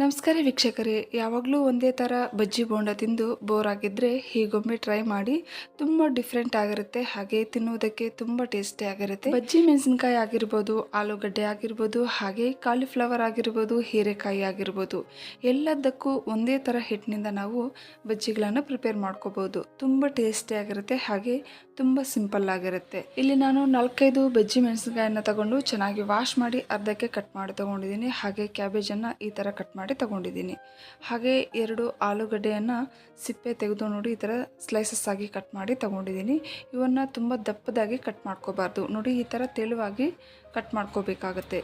ನಮಸ್ಕಾರ ವೀಕ್ಷಕರೇ, ಯಾವಾಗಲೂ ಒಂದೇ ಥರ ಬಜ್ಜಿ ಬೋಂಡ ತಿಂದು ಬೋರ್ ಆಗಿದ್ದರೆ ಹೀಗೊಮ್ಮೆ ಟ್ರೈ ಮಾಡಿ, ತುಂಬ ಡಿಫ್ರೆಂಟ್ ಆಗಿರುತ್ತೆ, ಹಾಗೆ ತಿನ್ನುವುದಕ್ಕೆ ತುಂಬ ಟೇಸ್ಟಿ ಆಗಿರುತ್ತೆ. ಬಜ್ಜಿ ಮೆಣಸಿನಕಾಯಿ ಆಗಿರ್ಬೋದು, ಆಲೂಗಡ್ಡೆ ಆಗಿರ್ಬೋದು, ಹಾಗೆ ಕಾಲಿಫ್ಲವರ್ ಆಗಿರ್ಬೋದು, ಹೀರೆಕಾಯಿ ಆಗಿರ್ಬೋದು ಎಲ್ಲದಕ್ಕೂ ಒಂದೇ ಥರ ಹಿಟ್ಟಿನಿಂದ ನಾವು ಬಜ್ಜಿಗಳನ್ನು ಪ್ರಿಪೇರ್ ಮಾಡ್ಕೋಬೋದು. ತುಂಬ ಟೇಸ್ಟಿ ಆಗಿರುತ್ತೆ, ಹಾಗೆ ತುಂಬ ಸಿಂಪಲ್ ಆಗಿರುತ್ತೆ. ಇಲ್ಲಿ ನಾನು ನಾಲ್ಕೈದು ಬೆಜ್ಜಿ ಮೆಣಸಿನಕಾಯನ್ನ ತಗೊಂಡು ಚೆನ್ನಾಗಿ ವಾಶ್ ಮಾಡಿ ಅರ್ಧಕ್ಕೆ ಕಟ್ ಮಾಡಿ ತಗೊಂಡಿದ್ದೀನಿ. ಹಾಗೆ ಕ್ಯಾಬೇಜನ್ನು ಈ ಥರ ಕಟ್ ಮಾಡಿ ತಗೊಂಡಿದ್ದೀನಿ. ಹಾಗೆ ಎರಡು ಆಲೂಗಡ್ಡೆಯನ್ನು ಸಿಪ್ಪೆ ತೆಗೆದು ನೋಡಿ ಈ ಥರ ಸ್ಲೈಸಸ್ ಆಗಿ ಕಟ್ ಮಾಡಿ ತಗೊಂಡಿದ್ದೀನಿ. ಇವನ್ನು ತುಂಬ ದಪ್ಪದಾಗಿ ಕಟ್ ಮಾಡ್ಕೋಬಾರ್ದು. ನೋಡಿ ಈ ಥರ ತೆಳುವಾಗಿ ಕಟ್ ಮಾಡ್ಕೋಬೇಕಾಗತ್ತೆ.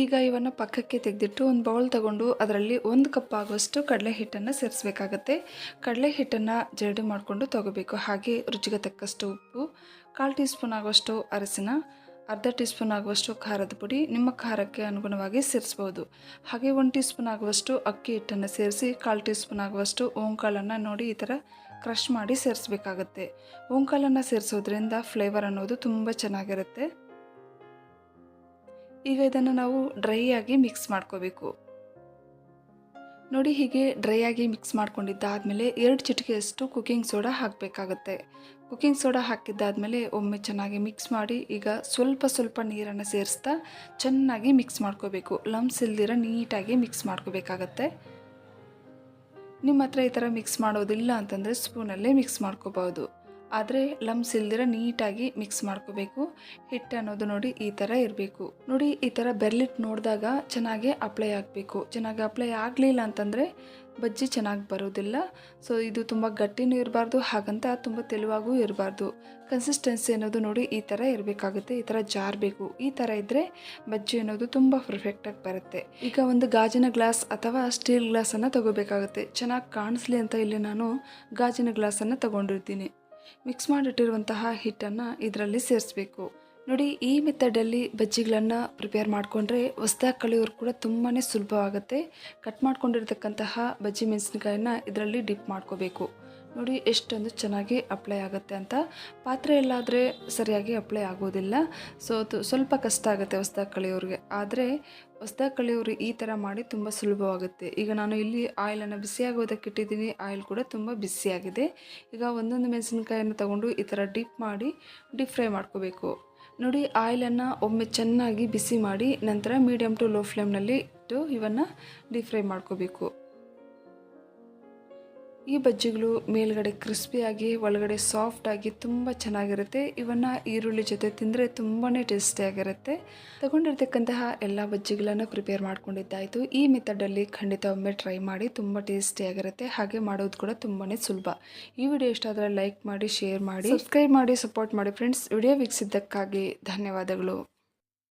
ಈಗ ಇವನ್ನು ಪಕ್ಕಕ್ಕೆ ತೆಗೆದಿಟ್ಟು ಒಂದು ಬೌಲ್ ತಗೊಂಡು ಅದರಲ್ಲಿ ಒಂದು ಕಪ್ ಆಗುವಷ್ಟು ಕಡಲೆ ಹಿಟ್ಟನ್ನು ಸೇರಿಸ್ಬೇಕಾಗತ್ತೆ. ಕಡಲೆ ಹಿಟ್ಟನ್ನು ಜರಡಿ ಮಾಡಿಕೊಂಡು ತಗೋಬೇಕು. ಹಾಗೆ ರುಚಿಗೆ ತಕ್ಕಷ್ಟು ಉಪ್ಪು, ಕಾಲು ಟೀ ಸ್ಪೂನ್ ಆಗುವಷ್ಟು ಅರಸಿನ, ಅರ್ಧ ಟೀ ಸ್ಪೂನ್ ಆಗುವಷ್ಟು ಖಾರದ ಪುಡಿ ನಿಮ್ಮ ಖಾರಕ್ಕೆ ಅನುಗುಣವಾಗಿ ಸೇರಿಸ್ಬೋದು. ಹಾಗೆ ಒಂದು ಟೀ ಸ್ಪೂನ್ ಆಗುವಷ್ಟು ಅಕ್ಕಿ ಹಿಟ್ಟನ್ನು ಸೇರಿಸಿ, ಕಾಲು ಟೀ ಸ್ಪೂನ್ ಆಗುವಷ್ಟು ಓಂಕಾಳನ್ನು ನೋಡಿ ಈ ಥರ ಕ್ರಷ್ ಮಾಡಿ ಸೇರಿಸ್ಬೇಕಾಗತ್ತೆ. ಓಂಕಾಳನ್ನು ಸೇರಿಸೋದ್ರಿಂದ ಫ್ಲೇವರ್ ಅನ್ನೋದು ತುಂಬ ಚೆನ್ನಾಗಿರುತ್ತೆ. ಈಗ ಇದನ್ನು ನಾವು ಡ್ರೈ ಆಗಿ ಮಿಕ್ಸ್ ಮಾಡ್ಕೋಬೇಕು. ನೋಡಿ ಹೀಗೆ ಡ್ರೈ ಆಗಿ ಮಿಕ್ಸ್ ಮಾಡ್ಕೊಂಡಿದ್ದಾದಮೇಲೆ ಎರಡು ಚಿಟಿಕೆಯಷ್ಟು ಕುಕಿಂಗ್ ಸೋಡಾ ಹಾಕಬೇಕಾಗತ್ತೆ. ಕುಕಿಂಗ್ ಸೋಡಾ ಹಾಕಿದ್ದಾದಮೇಲೆ ಒಮ್ಮೆ ಚೆನ್ನಾಗಿ ಮಿಕ್ಸ್ ಮಾಡಿ ಈಗ ಸ್ವಲ್ಪ ಸ್ವಲ್ಪ ನೀರನ್ನು ಸೇರಿಸ್ತಾ ಚೆನ್ನಾಗಿ ಮಿಕ್ಸ್ ಮಾಡ್ಕೋಬೇಕು. ಲಮ್ಸ್ ಇಲ್ದಿರ ನೀಟಾಗಿ ಮಿಕ್ಸ್ ಮಾಡ್ಕೋಬೇಕಾಗತ್ತೆ. ನಿಮ್ಮ ಹತ್ರ ಈ ಥರ ಮಿಕ್ಸ್ ಮಾಡೋದಿಲ್ಲ ಅಂತಂದರೆ ಸ್ಪೂನಲ್ಲೇ ಮಿಕ್ಸ್ ಮಾಡ್ಕೋಬೋದು ಆದರೆ ಲಮ್ಸ್ ಇಲ್ದಿರ ನೀಟಾಗಿ ಮಿಕ್ಸ್ ಮಾಡ್ಕೋಬೇಕು. ಹಿಟ್ಟು ಅನ್ನೋದು ನೋಡಿ ಈ ಥರ ಇರಬೇಕು. ನೋಡಿ ಈ ಥರ ಬೆರ್ಲಿಟ್ಟು ನೋಡಿದಾಗ ಚೆನ್ನಾಗಿ ಅಪ್ಲೈ ಆಗಬೇಕು. ಚೆನ್ನಾಗಿ ಅಪ್ಲೈ ಆಗಲಿಲ್ಲ ಅಂತಂದರೆ ಬಜ್ಜಿ ಚೆನ್ನಾಗಿ ಬರೋದಿಲ್ಲ. ಸೊ ಇದು ತುಂಬ ಗಟ್ಟಿನೂ ಇರಬಾರ್ದು, ಹಾಗಂತ ತುಂಬ ತೆಳುವಾಗೂ ಇರಬಾರ್ದು. ಕನ್ಸಿಸ್ಟೆನ್ಸಿ ಅನ್ನೋದು ನೋಡಿ ಈ ಥರ ಇರಬೇಕಾಗುತ್ತೆ. ಈ ಥರ ಜಾರಬೇಕು. ಈ ಥರ ಇದ್ದರೆ ಬಜ್ಜಿ ಅನ್ನೋದು ತುಂಬ ಪರ್ಫೆಕ್ಟಾಗಿ ಬರುತ್ತೆ. ಈಗ ಒಂದು ಗಾಜಿನ ಗ್ಲಾಸ್ ಅಥವಾ ಸ್ಟೀಲ್ ಗ್ಲಾಸನ್ನು ತಗೋಬೇಕಾಗುತ್ತೆ. ಚೆನ್ನಾಗಿ ಕಾಣಿಸ್ಲಿ ಅಂತ ಇಲ್ಲಿ ನಾನು ಗಾಜಿನ ಗ್ಲಾಸನ್ನು ತಗೊಂಡಿರ್ತೀನಿ. ಮಿಕ್ಸ್ ಮಾಡಿಟ್ಟಿರುವಂತಹ ಹಿಟ್ಟನ್ನು ಇದರಲ್ಲಿ ಸೇರಿಸಬೇಕು. ನೋಡಿ, ಈ ಮೆಥಡಲ್ಲಿ ಬಜ್ಜಿಗಳನ್ನು ಪ್ರಿಪೇರ್ ಮಾಡಿಕೊಂಡ್ರೆ ಹೊಸ್ದಾಗಿ ಕಳಿಯೋರು ಕೂಡ ತುಂಬಾ ಸುಲಭವಾಗುತ್ತೆ. ಕಟ್ ಮಾಡ್ಕೊಂಡಿರ್ತಕ್ಕಂತಹ ಬಜ್ಜಿ ಮೆಣಸಿನಕಾಯಿನ ಇದರಲ್ಲಿ ಡಿಪ್ ಮಾಡ್ಕೋಬೇಕು. ನೋಡಿ, ಎಷ್ಟೊಂದು ಚೆನ್ನಾಗಿ ಅಪ್ಲೈ ಆಗುತ್ತೆ ಅಂತ. ಪಾತ್ರೆ ಎಲ್ಲಾದರೆ ಸರಿಯಾಗಿ ಅಪ್ಲೈ ಆಗೋದಿಲ್ಲ. ಸೊ ಅದು ಸ್ವಲ್ಪ ಕಷ್ಟ ಆಗುತ್ತೆ ಹೊಸ್ದಾಗಿ ಕಳೆಯೋರಿಗೆ. ಆದರೆ ಹೊಸ್ದಾಗಿ ಕಳೆಯೋರು ಈ ಥರ ಮಾಡಿ ತುಂಬ ಸುಲಭವಾಗುತ್ತೆ. ಈಗ ನಾನು ಇಲ್ಲಿ ಆಯಿಲನ್ನು ಬಿಸಿಯಾಗೋದಕ್ಕೆ ಇಟ್ಟಿದ್ದೀನಿ. ಆಯಿಲ್ ಕೂಡ ತುಂಬ ಬಿಸಿಯಾಗಿದೆ ಈಗ ಒಂದೊಂದು ಮೆಣಸಿನ್ಕಾಯನ್ನು ತೊಗೊಂಡು ಈ ಥರ ಡಿಪ್ ಮಾಡಿ ಡಿಪ್ ಫ್ರೈ ಮಾಡ್ಕೋಬೇಕು. ನೋಡಿ ಆಯಿಲನ್ನು ಒಮ್ಮೆ ಚೆನ್ನಾಗಿ ಬಿಸಿ ಮಾಡಿ, ನಂತರ ಮೀಡಿಯಮ್ ಟು ಲೋ ಫ್ಲೇಮ್ನಲ್ಲಿ ಇಟ್ಟು ಇವನ್ನು ಡೀಪ್ ಫ್ರೈ ಮಾಡ್ಕೋಬೇಕು. ಈ ಬಜ್ಜಿಗಳು ಮೇಲ್ಗಡೆ ಕ್ರಿಸ್ಪಿಯಾಗಿ ಒಳಗಡೆ ಸಾಫ್ಟಾಗಿ ತುಂಬ ಚೆನ್ನಾಗಿರುತ್ತೆ. ಇವನ್ನು ಈರುಳ್ಳಿ ಜೊತೆ ತಿಂದರೆ ತುಂಬಾ ಟೇಸ್ಟಿಯಾಗಿರುತ್ತೆ ತಗೊಂಡಿರ್ತಕ್ಕಂತಹ ಎಲ್ಲ ಬಜ್ಜಿಗಳನ್ನು ಪ್ರಿಪೇರ್ ಮಾಡ್ಕೊಂಡಿದ್ದಾಯಿತು. ಈ ಮೆಥಡಲ್ಲಿ ಖಂಡಿತ ಒಮ್ಮೆ ಟ್ರೈ ಮಾಡಿ ತುಂಬ ಟೇಸ್ಟಿಯಾಗಿರುತ್ತೆ ಹಾಗೆ ಮಾಡೋದು ಕೂಡ ತುಂಬಾ ಸುಲಭ. ಈ ವಿಡಿಯೋ ಇಷ್ಟ ಆದರೆ ಲೈಕ್ ಮಾಡಿ ಶೇರ್ ಮಾಡಿ ಸಬ್ಸ್ಕ್ರೈಬ್ ಮಾಡಿ ಸಪೋರ್ಟ್ ಮಾಡಿ ಫ್ರೆಂಡ್ಸ್ ವಿಡಿಯೋ ವೀಕ್ಸಿದ್ದಕ್ಕಾಗಿ ಧನ್ಯವಾದಗಳು.